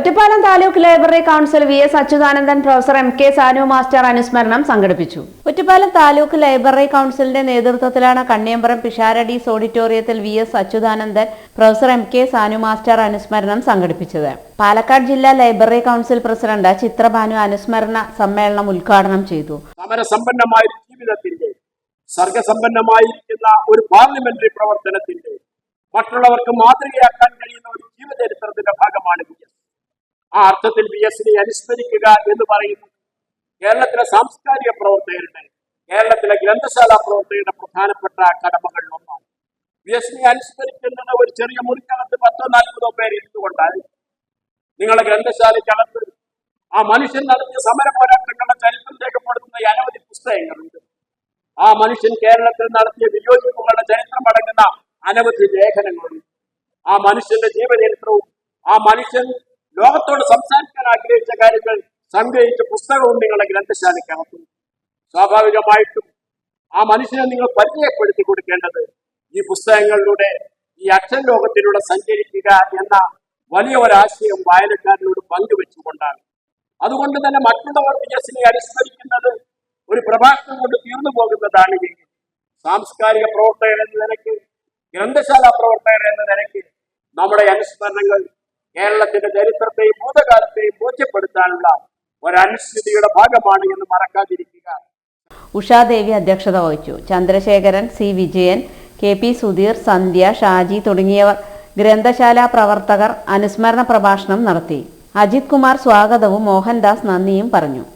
Ottapalam taluk library council V S Achuthanandan professor M K Sanu master അനുസ്മരണം സംഘടിപ്പിച്ചു. Ottapalam taluk library കൗൺസിലിന്റെ നേതൃത്വത്തിലാണ് കണ്ണിയമ്പറം പിഷാരഡീസ് ഓഡിറ്റോറിയത്തിൽ V S Achuthanandan professor M K Sanu master അനുസ്മരണം സംഘടിപ്പിച്ചത്. പാലക്കാട് ജില്ലാ ലൈബ്രറി കൗൺസിൽ പ്രസിഡന്റ് ചിത്രഭാനു അനുസ്മരണ സമ്മേളനം ഉദ്ഘാടനം ചെയ്തു. സമരസമ്പന്നമായ ഒരു ജീവിതത്തിന്റെ സർഗസമ്പന്നമായിരിക്കുന്ന ഒരു പാർലമെന്ററി പ്രവർത്തനത്തിന്റെ മറ്റുള്ളവർക്ക് മാതൃകയാക്കാൻ കഴിയുന്ന ഒരു ജീവചരിത്രത്തിന്റെ എസ് ആ അർത്ഥത്തിൽ വി എസിനെ അനുസ്മരിക്കുക എന്ന് പറയുന്നു. കേരളത്തിലെ സാംസ്കാരിക പ്രവർത്തകരുടെ കേരളത്തിലെ ഗ്രന്ഥശാല പ്രവർത്തകരുടെ പ്രധാനപ്പെട്ട കടമകളിൽ ഒന്നാണ് വി എസിനെ അനുസ്മരിക്കുന്നത് ഒരു ചെറിയ മുറിക്കകത്ത് പത്തോ നാൽപ്പതോ പേര് ഇരുന്നുകൊണ്ടാൽ നിങ്ങളുടെ ഗ്രന്ഥശാലയ്ക്കകത്ത് ആ മനുഷ്യൻ നടത്തിയ സമര പോരാട്ടങ്ങളുടെ ചരിത്രം രേഖപ്പെടുത്തുന്ന അനവധി പുസ്തകങ്ങളുണ്ട്. ആ മനുഷ്യൻ കേരളത്തിൽ നടത്തിയ വിയോജിപ്പുകളുടെ ചരിത്രം അടങ്ങുന്ന അനവധി ലേഖനങ്ങളുണ്ട്. ആ മനുഷ്യന്റെ ജീവചരിത്രവും ആ മനുഷ്യൻ ലോകത്തോട് സംസാരിക്കാൻ ആഗ്രഹിച്ച കാര്യങ്ങൾ സംഗ്രഹിച്ച പുസ്തകവും നിങ്ങളുടെ ഗ്രന്ഥശാലയ്ക്കകത്തും സ്വാഭാവികമായിട്ടും ആ മനുഷ്യനെ നിങ്ങൾ പരിചയപ്പെടുത്തി കൊടുക്കേണ്ടത് ഈ പുസ്തകങ്ങളിലൂടെ ഈ അക്ഷൻ ലോകത്തിലൂടെ സഞ്ചരിക്കുക എന്ന വലിയ ഒരാശയം വായനക്കാരനോട് പങ്കുവെച്ചുകൊണ്ടാണ്. അതുകൊണ്ട് തന്നെ മറ്റുള്ളവർ വികസനെ അനുസ്മരിക്കുന്നത് ഒരു പ്രഭാഷണം കൊണ്ട് തീർന്നു പോകുന്നതാണ് എങ്കിൽ സാംസ്കാരിക പ്രവർത്തകർ എന്ന നിലയ്ക്ക് ഗ്രന്ഥശാല പ്രവർത്തകർ എന്ന നിലയ്ക്ക് നമ്മുടെ അനുസ്മരണങ്ങൾ കേരളത്തിന്റെ ചരിത്രത്തെയും ഭൂതകാലത്തെയും ബോധ്യപ്പെടുത്താനുള്ള ഒരനുസ്ഥിതിയുടെ ഭാഗമാണ് എന്ന് മറക്കാതിരിക്കുക. ഉഷാദേവി അധ്യക്ഷത വഹിച്ചു. Chandrasekharan C. Vijayan K. P. Sudheer Sandhya Shaji തുടങ്ങിയവർ ഗ്രന്ഥശാല പ്രവർത്തകർ അനുസ്മരണ പ്രഭാഷണം നടത്തി. അജിത് കുമാർ സ്വാഗതവും മോഹൻദാസ് നന്ദിയും പറഞ്ഞു.